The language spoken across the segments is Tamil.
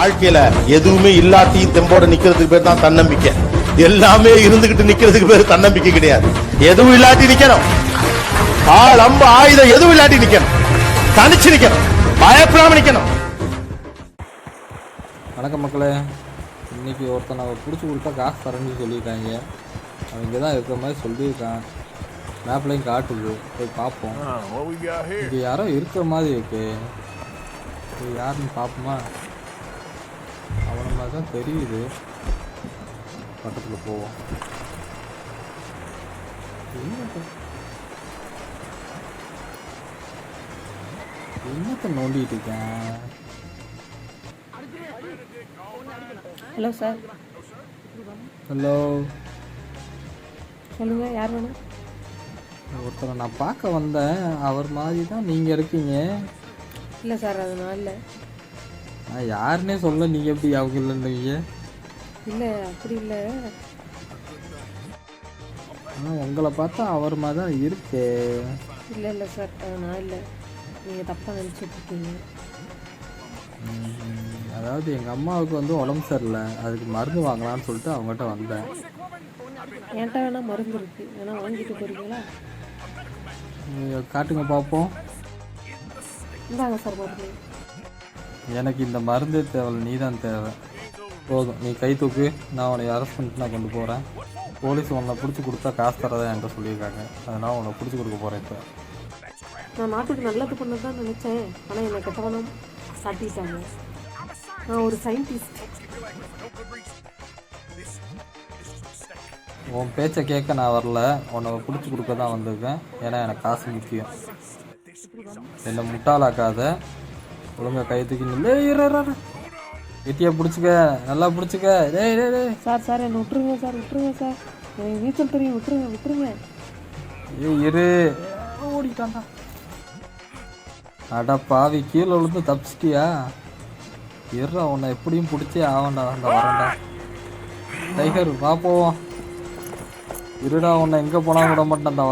வாழ்க்கையில எதுவுமே இல்லாட்டியும் தெம்போட நிக்கிறதுக்கு பேர் தான் தன்னம்பிக்கை. எல்லாமே இருந்துகிட்டு நிக்கிறதுக்கு பேர் தன்னம்பிக்கை கிடையாது. எதுவும் இல்லாட்டி நிக்கணும். ஆள் அம்பு ஆயுதம் எதுவும் இல்லாட்டி நிக்கணும். தனிச்சு நிக்கணும். பயப்படாம நிக்கணும். வணக்கம் மக்களே. இன்னைக்கு ஒருத்தன் அவன் பிடிச்சி கொடுத்தா காசு தரேன்னு சொல்லியிருக்காங்க. அவன் இங்கே தான் இருக்கிற மாதிரி சொல்லியிருக்கான். மேப்லையும் காட்டுது. போய் பார்ப்போம். Here? இங்கே யாரோ இருக்கிற மாதிரி இருக்கு. யாருன்னு பார்ப்போமா? மாதிரி தான் தெரியுது. பக்கத்தில் போவோம். என்னத்த நோண்டிட்டு இருக்கேன்? Hello sir. ஹலோ. சொல்லுங்க யார் வேணும்? ஒருத்தரை நான் பார்க்க வந்தேன். அவர் மாதிரி தான் நீங்கள் இருக்கீங்க. இல்லை சார் அது நான் யாருன்னே சொல்ல நீங்கள் எப்படி அவங்க இல்லைன்றீங்க இல்லை அப்படி இல்லை. ஆனால் உங்களை பார்த்தா அவர் மாதிரி தான் இருக்கு. இல்லை இல்லை சார். நான் இல்லை. நீங்கள் தப்பாக நினச்சிட்டு இருக்கீங்க. அதாவது எங்கள் அம்மாவுக்கு வந்து உடம்பு சரியில்லை. அதுக்கு மருந்து வாங்கலாம்னு சொல்லிட்டு அவங்ககிட்ட வந்தேன். என்கிட்ட வேணால் மருந்து இருக்கு. வேணா வாங்கிட்டு போறீங்களா? நீங்க காட்டுங்க பார்ப்போம் இந்தாங்க சார் மருந்து எனக்கு இந்த மருந்தே தேவையில்ல நீ தான் தேவை. போதும் நீ கை தூக்கு. நான் உன்னை அரெஸ்ட் பண்ணிட்டு நான் கொண்டு போகிறேன் போலீஸ் உன்னை பிடிச்சி கொடுத்தா காசு தரதா என்கிட்ட சொல்லியிருக்காங்க. அதனால் உன்னை பிடிச்சி கொடுக்க போகிறேன் இப்போ. நான் நாட்டுக்கு நல்லது பண்ண தான் நினச்சேன். ஆனால் என்னை கெட்டவனம் காட்டிட்டாங்க நான் ஒரு சயின்டிஸ்ட் உன் பேச்சை கேட்க நான் வரல. உன்னை பிடிச்சி கொடுக்க தான் வந்திருக்கேன். ஏன்னா எனக்கு காசு முக்கியம். என்னை முட்டாளாக்காத. ஒழுங்கா கை தூக்கி நில்லு. ஏய், இரு, இரு, இரு. கெட்டியா பிடிச்சிக்க நல்லா பிடிச்சிக்க. டேய் டேய் டேய். சார் சார் என்னை விட்டுருங்க சார் விட்டுருங்க சார். எனக்கு நீச்சல் தெரியும் விட்டுருங்க விட்டுருங்க. ஏய் இரு. ஓடிட்டான்டா அட பாவி கீழே விழுந்து தப்பிச்சிட்டியா? இருடா உன்னை எப்படியும் பிடிச்சே ஆவண்டா அந்த வரேன்டா டைகர் வா போவோம். இருடா உன்னை எங்கே போனாலும் விட மாட்டேன் அந்த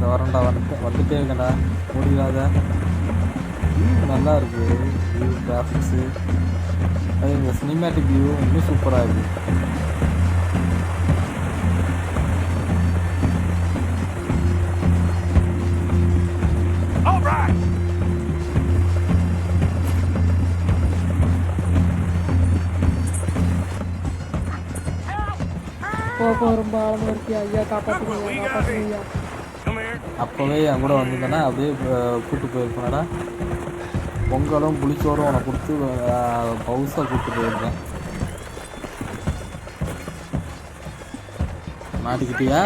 இந்த வரேன்டா வந்துட்டு வந்துட்டே இருக்கேன்டா ஓடிடாத View நல்லா இருக்கு வியூ கிராஃபிக்ஸு அது இந்த சினிமேட்டிக் வியூ இன்னும் சூப்பராக இருக்கு All right! போ போ ரொம்ப ஆழமாக இருக்கு ஐயா காப்பாற்றுங்க ஐயா காப்பாற்றுங்க ஐயா Come here. அப்போவே என் கூட வந்திருந்தேன்னா அப்படியே கூட்டு போயிருப்பேனடா. பொங்கலும் புளிச்சோறும் உனக்கு கொடுத்து பவுஸாக கூப்பிட்டு போயிருக்கேன் மாட்டிக்கிட்டியா?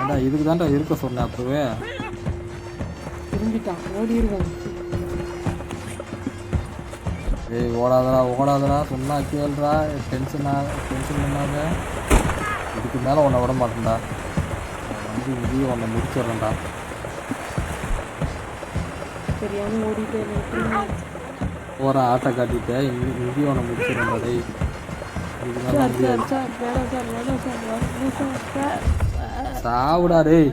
அதான் இதுக்கு தான்டா இருக்க சொன்னேன் அப்போவே. திரும்பிட்டான். ஓடிடுவான் ஏய் ஓடாதடா ஓடாதடா. சொன்னா கேளுடா. டென்ஷன் டென்ஷன் பண்ணாத. இதுக்கு மேலே உன்னை விட மாட்டேன்டா. வந்து இங்கேயும் உன்னை முடிச்சிடுறேன்டா. தெரியாமல் ஓடிட்டு என்னை விட்டுருங்க போகிற ஆட்டை காட்டிட்டேன் இங்கே இங்கேயும் உன்னை முடிச்சிடுறேன்டா டேய். சாவுடா டேய்.